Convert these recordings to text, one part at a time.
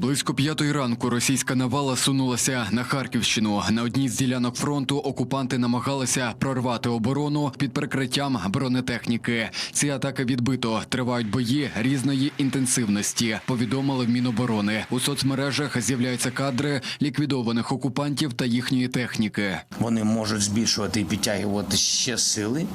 Близько п'ятої ранку російська навала сунулася на Харківщину. На одній з ділянок фронту окупанти намагалися прорвати оборону під прикриттям бронетехніки. Ці атаки відбито. Тривають бої різної інтенсивності. Повідомили в Міноборони. У соцмережах з'являються кадри ліквідованих окупантів та їхньої техніки. Вони можуть збільшувати і підтягувати ще сили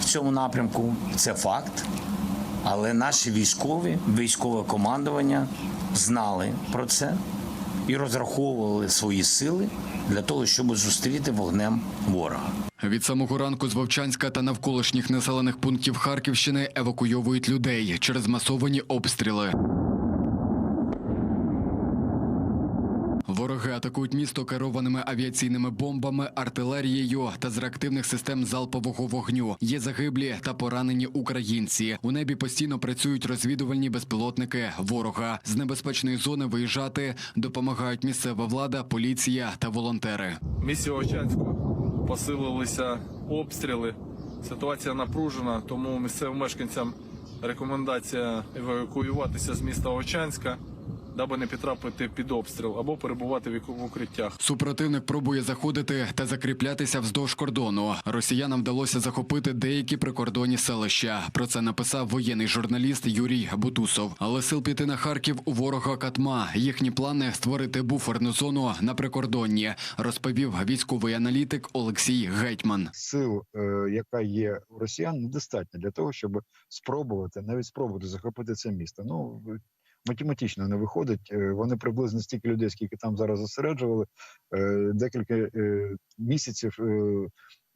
в цьому напрямку. Це факт. Але наші військові, військове командування знали про це і розраховували свої сили для того, щоб зустріти вогнем ворога. Від самого ранку з Вовчанська та навколишніх населених пунктів Харківщини евакуйовують людей через масовані обстріли. Атакують місто керованими авіаційними бомбами, артилерією та з реактивних систем залпового вогню. Є загиблі та поранені українці. У небі постійно працюють розвідувальні безпілотники ворога. З небезпечної зони виїжджати допомагають місцева влада, поліція та волонтери. В місті Овчанську посилилися обстріли. Ситуація напружена, тому місцевим мешканцям рекомендація евакуюватися з міста Овчанська, даби не потрапити під обстріл або перебувати в укриттях. Супротивник пробує заходити та закріплятися вздовж кордону. Росіянам вдалося захопити деякі прикордонні селища. Про це написав воєнний журналіст Юрій Бутусов. Але сил піти на Харків у ворога катма. Їхні плани створити буферну зону на прикордонні, розповів військовий аналітик Олексій Гетьман. сил, е, яка є у росіян, недостатньо для того, щоб спробувати навіть спробувати захопити це місто. Ну математично не виходить. Е, Вони приблизно стільки людей, скільки там зараз зосереджували, е, декілька е, місяців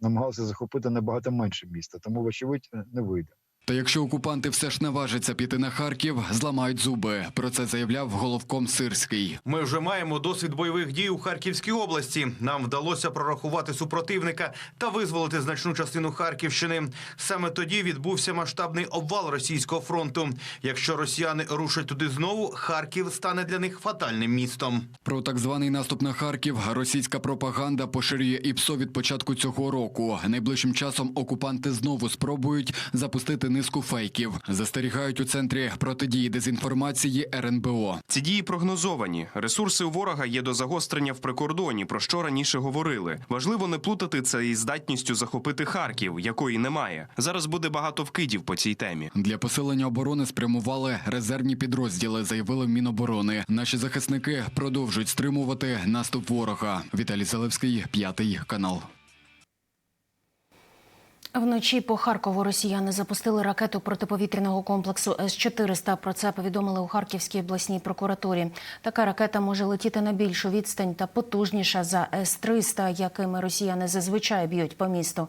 намагалися захопити набагато менше міста, тому вочевидь не вийде. Та якщо окупанти все ж наважаться піти на Харків, зламають зуби. Про це заявляв головком Сирський. Ми вже маємо досвід бойових дій у Харківській області. Нам вдалося прорахувати супротивника та визволити значну частину Харківщини. Саме тоді відбувся масштабний обвал російського фронту. Якщо росіяни рушать туди знову, Харків стане для них фатальним містом. Про так званий наступ на Харків російська пропаганда поширює ІПСО від початку цього року. Найближчим часом окупанти знову спробують запустити низку фейків. Застерігають у центрі протидії дезінформації РНБО. Ці дії прогнозовані. Ресурси у ворога є до загострення в прикордоні, про що раніше говорили. Важливо не плутати це із здатністю захопити Харків, якої немає. Зараз буде багато вкидів по цій темі. Для посилення оборони спрямували резервні підрозділи, заявили в Міноборони. Наші захисники продовжують стримувати наступ ворога. Віталій Залевський, п'ятий канал. Вночі по Харкову росіяни запустили ракету протиповітряного комплексу С-400. Про це повідомили у Харківській обласній прокуратурі. Така ракета може летіти на більшу відстань та потужніша за С-300, якими росіяни зазвичай б'ють по місту.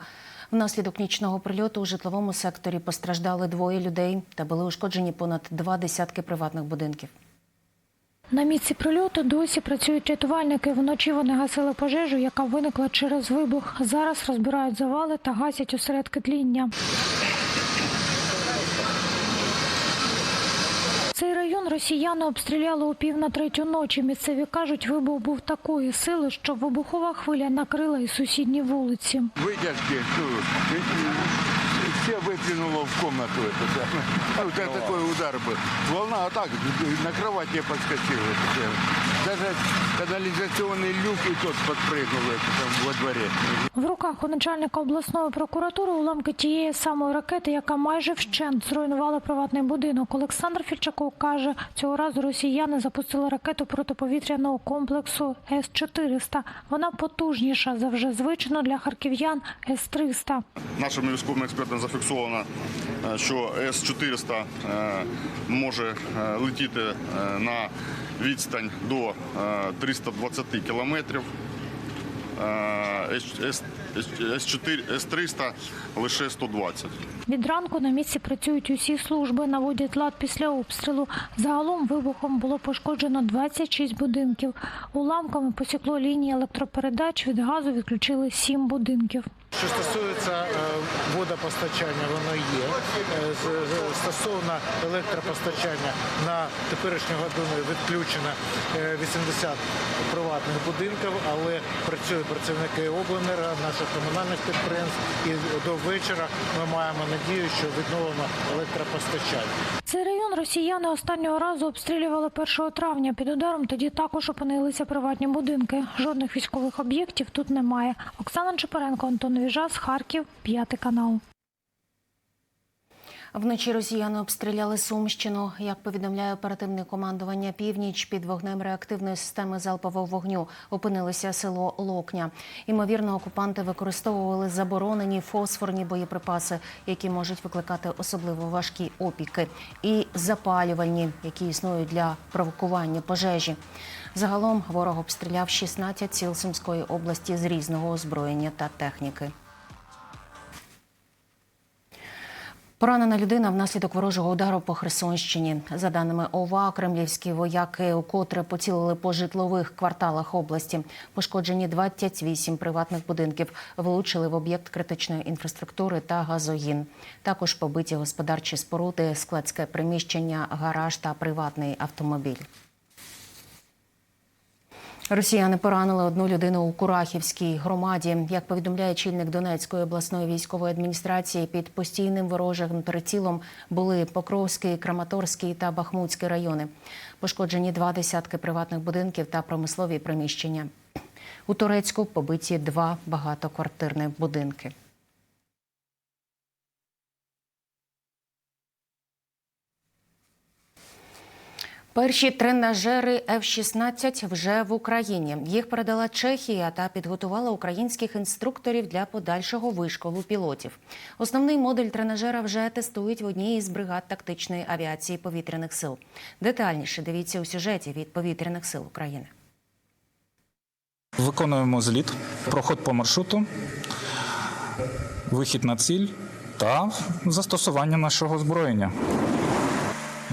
Внаслідок нічного прильоту у житловому секторі постраждали двоє людей та були ушкоджені понад два десятки приватних будинків. На місці прильоту досі працюють рятувальники. Вночі вони гасили пожежу, яка виникла через вибух. Зараз розбирають завали та гасять осередки тління. Цей район росіяни обстріляли у пів на третю ночі. Місцеві кажуть, вибух був такої сили, що вибухова хвиля накрила і сусідні вулиці. вытяжки, ну, и- и все выплюнуло в комнату. Это, самое. а у тебя такой удар был. Волна, а так, на кровать я подскочил. это самое. Даже канализационный люк и тот подпрыгнул это, там, во дворе. В руках у начальника обласної прокуратури уламки тієї самої ракети, яка майже вщент зруйнувала приватний будинок. Олександр Фільчаков каже, цього разу росіяни запустили ракету протиповітряного комплексу С-400. Вона потужніша за вже звичну для харків'ян С-300. Нашими військовими експертами зафіксовано, е, що С-400 е, може е, летіти е, на відстань до е, 320 кілометрів. Е, С- С- С-4 С-300 лише 120. Від ранку на місці працюють усі служби, наводять лад після обстрілу. Загалом вибухом було пошкоджено 26 будинків. Уламками посікло лінії електропередач. Від газу відключили 7 будинків. Що стосується е, водопостачання, воно є. Е, Стосовно електропостачання на теперішню годину відключено е, 80 приватних будинків, але працюють працівники обленерго, наша наших комунальних підприємств. І до вечора ми маємо надію, що відновимо електропостачання. Цей район росіяни останнього разу обстрілювали 1 травня. Під ударом тоді також опинилися приватні будинки. Жодних військових об'єктів тут немає. Оксана Чепаренко, Антон Віжас, Харків, п'ятий канал. Вночі росіяни обстріляли Сумщину. Як повідомляє оперативне командування Північ, під вогнем реактивної системи залпового вогню опинилося село Локня. Імовірно, окупанти використовували заборонені фосфорні боєприпаси, які можуть викликати особливо важкі опіки, і запалювальні, які існують для провокування пожежі. Загалом ворог обстріляв 16 сіл Сумської області з різного озброєння та техніки. Поранена людина внаслідок ворожого удару по Херсонщині. За даними ОВА, кремлівські вояки укотре поцілили по житлових кварталах області. Пошкоджені 28 приватних будинків, влучили в об'єкт критичної інфраструктури та газогін. Також побиті господарчі споруди, складське приміщення, гараж та приватний автомобіль. Росіяни поранили одну людину у Курахівській громаді. Як повідомляє чільник Донецької обласної військової адміністрації, під постійним ворожим прицілом були Покровський, Краматорський та Бахмутський райони. Пошкоджені два десятки приватних будинків та промислові приміщення. У Турецьку побиті два багатоквартирні будинки. Перші тренажери F-16 вже в Україні. Їх передала Чехія та підготувала українських інструкторів для подальшого вишколу пілотів. Основний модуль тренажера вже тестують в одній із бригад тактичної авіації повітряних сил. Детальніше дивіться у сюжеті від повітряних сил України. Виконуємо зліт, проход по маршруту, вихід на ціль та застосування нашого озброєння.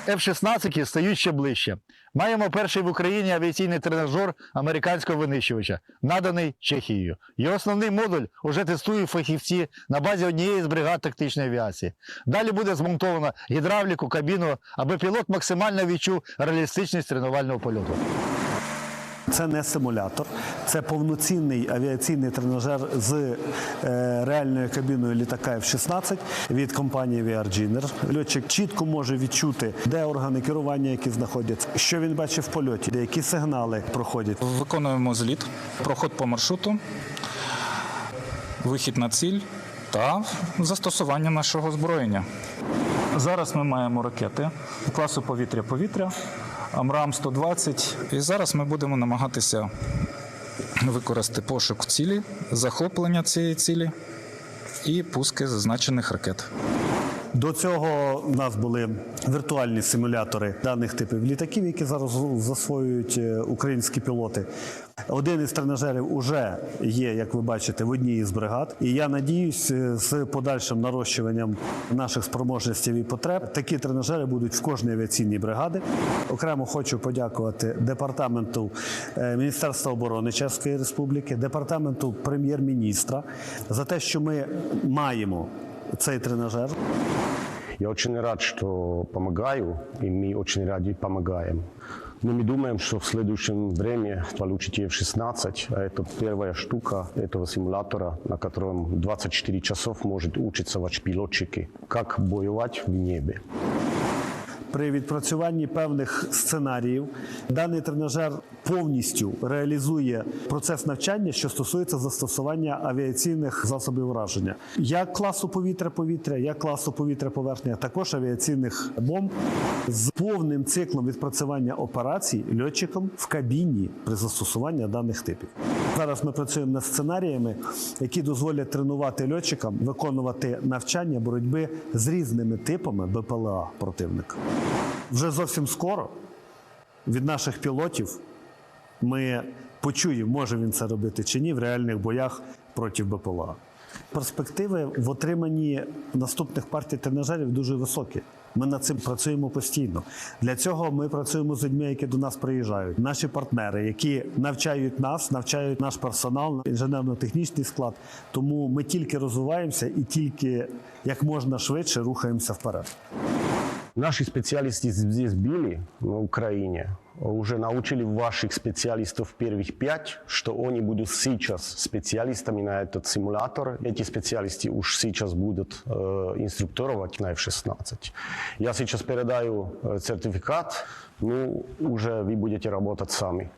F-16 стають ще ближче. Маємо перший в Україні авіаційний тренажер американського винищувача, наданий Чехією. Його основний модуль уже тестують фахівці на базі однієї з бригад тактичної авіації. Далі буде змонтовано гідравліку, кабіну, аби пілот максимально відчув реалістичність тренувального польоту. Це не симулятор, це повноцінний авіаційний тренажер з е, реальною кабіною літака F-16 від компанії Virginer. Льотчик чітко може відчути, де органи керування, які знаходяться, що він бачить в польоті, де які сигнали проходять. Виконуємо зліт, проход по маршруту, вихід на ціль та застосування нашого озброєння. Зараз ми маємо ракети класу повітря-повітря, Амрам 120. І зараз ми будемо намагатися використати пошук цілі, захоплення цієї цілі і пуски зазначених ракет. До цього в нас були віртуальні симулятори даних типів літаків, які зараз засвоюють е, українські пілоти. Один із тренажерів вже є, як ви бачите, в одній із бригад. І я надіюсь, е, з подальшим нарощуванням наших спроможностей і потреб такі тренажери будуть в кожній авіаційній бригаді. Окремо хочу подякувати департаменту е, Міністерства оборони Чеської Республіки, департаменту прем'єр-міністра за те, що ми маємо цей тренажер. Я очень рад, что помогаю, и мы очень ради помогаем. Но мы думаем, что в следующем время получите F-16, а это первая штука этого симулятора, на котором 24 часов может учиться ваш пилотчики, как воевать в небе. При відпрацюванні певних сценаріїв даний тренажер повністю реалізує процес навчання, що стосується застосування авіаційних засобів враження, як класу повітря-повітря, як класу повітря-поверхня, також авіаційних бомб з повним циклом відпрацювання операцій льотчиком в кабіні при застосуванні даних типів. Зараз ми працюємо над сценаріями, які дозволять тренувати льотчикам виконувати навчання боротьби з різними типами БПЛА противника. Вже зовсім скоро від наших пілотів ми почуємо, може він це робити чи ні в реальних боях проти БПЛА. Перспективи в отриманні наступних партій тренажерів дуже високі. Ми над цим працюємо постійно. Для цього ми працюємо з людьми, які до нас приїжджають. Наші партнери, які навчають нас, навчають наш персонал, інженерно-технічний склад. Тому ми тільки розвиваємося і тільки як можна швидше рухаємося вперед. Наши специалисты здесь были, на Украине, уже научили ваших специалистов первых пять, что они будут сейчас специалистами на этот симулятор. Эти специалисты уж сейчас будут э, инструктировать на F-16. Я сейчас передаю э, сертификат, ну, уже вы будете работать сами.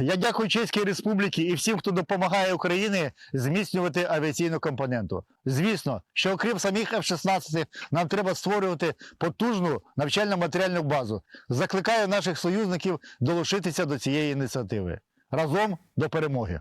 Я дякую Чеській Республіці і всім, хто допомагає Україні зміцнювати авіаційну компоненту. Звісно, що окрім самих F-16, нам треба створювати потужну навчально-матеріальну базу. Закликаю наших союзників долучитися до цієї ініціативи. Разом до перемоги.